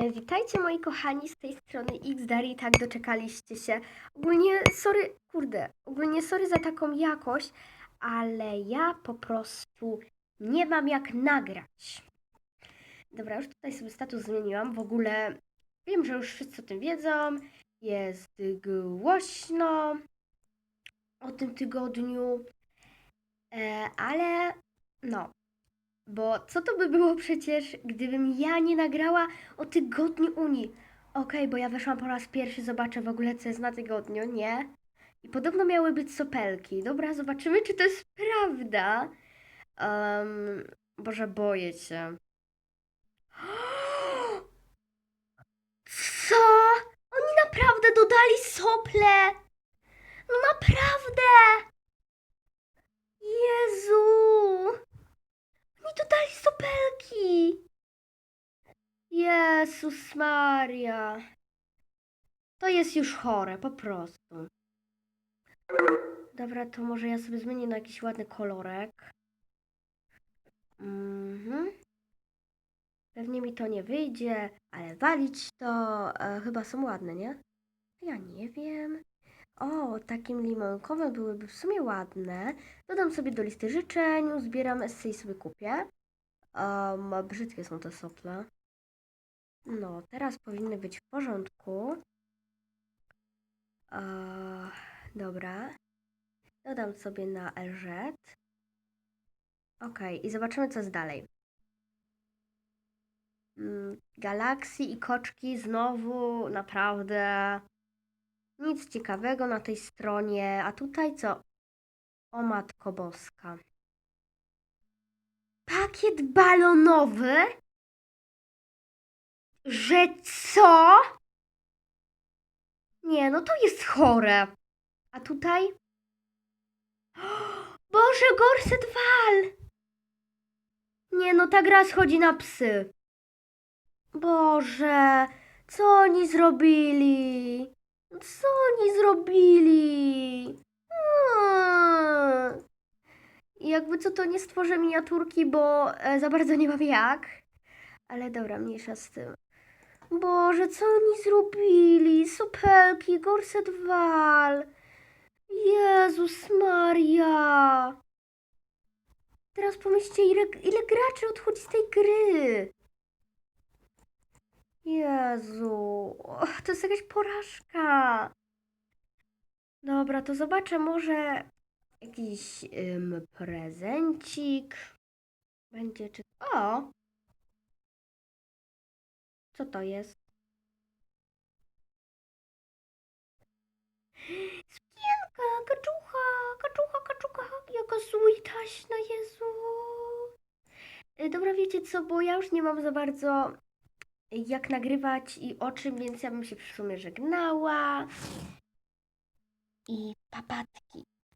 E, Witajcie moi kochani z tej strony Xdari, tak doczekaliście się. Ogólnie sorry, kurde, ogólnie sorry za taką jakość, ale ja po prostu nie mam jak nagrać. Dobra, już tutaj sobie status zmieniłam. W ogóle wiem, że już wszyscy o tym wiedzą. Jest głośno o tym tygodniu, e, ale no, bo co to by było przecież, gdybym ja nie nagrała o tygodniu Unii? Okej, bo ja weszłam po raz pierwszy, zobaczę w ogóle, co jest na tygodniu, nie? I podobno miały być sopelki. Dobra, zobaczymy, czy to jest prawda. Um, Boże, boję się. Co? Oni naprawdę dodali sople? No naprawdę! Jezu! Oni dodali Jezus Maria. To jest już chore, po prostu. Dobra, to może ja sobie zmienię na jakiś ładny kolorek. Mhm. Pewnie mi to nie wyjdzie, ale walić to e, chyba są ładne, nie? Ja nie wiem. O, takim limonkowym byłyby w sumie ładne. Dodam sobie do listy życzeń, zbieram esy i sobie kupię. Um, brzydkie są te sople. No, teraz powinny być w porządku. Dobra. Dodam sobie na LZ. Ok, i zobaczymy, co jest dalej. Mm, i koczki znowu naprawdę nic ciekawego na tej stronie. A tutaj co? O matko boska. Pakiet balonowy? Że co? Nie, no to jest chore. A tutaj? Boże, Gorset Wal! Nie, no ta gra schodzi na psy. Boże, co oni zrobili? Co oni zrobili? Mm. I jakby co to nie stworzę miniaturki, bo e, za bardzo nie mam jak. Ale dobra, mniejsza z tym. Boże, co oni zrobili? Sopelki, Gorset Wal. Jezus Maria. Teraz pomyślcie, ile, ile graczy odchodzi z tej gry. Jezu, to jest jakaś porażka. Dobra, to zobaczę może jakiś ym, prezencik. Będzie czy... O! Co to jest? Sukienka, kaczucha, kaczucha, kaczucha, jaka sweetaśna, Jezu. Y, Dobra, wiecie co, bo ja już nie mam za bardzo jak nagrywać i o czym, więc ja bym się w sumie żegnała. I papatki.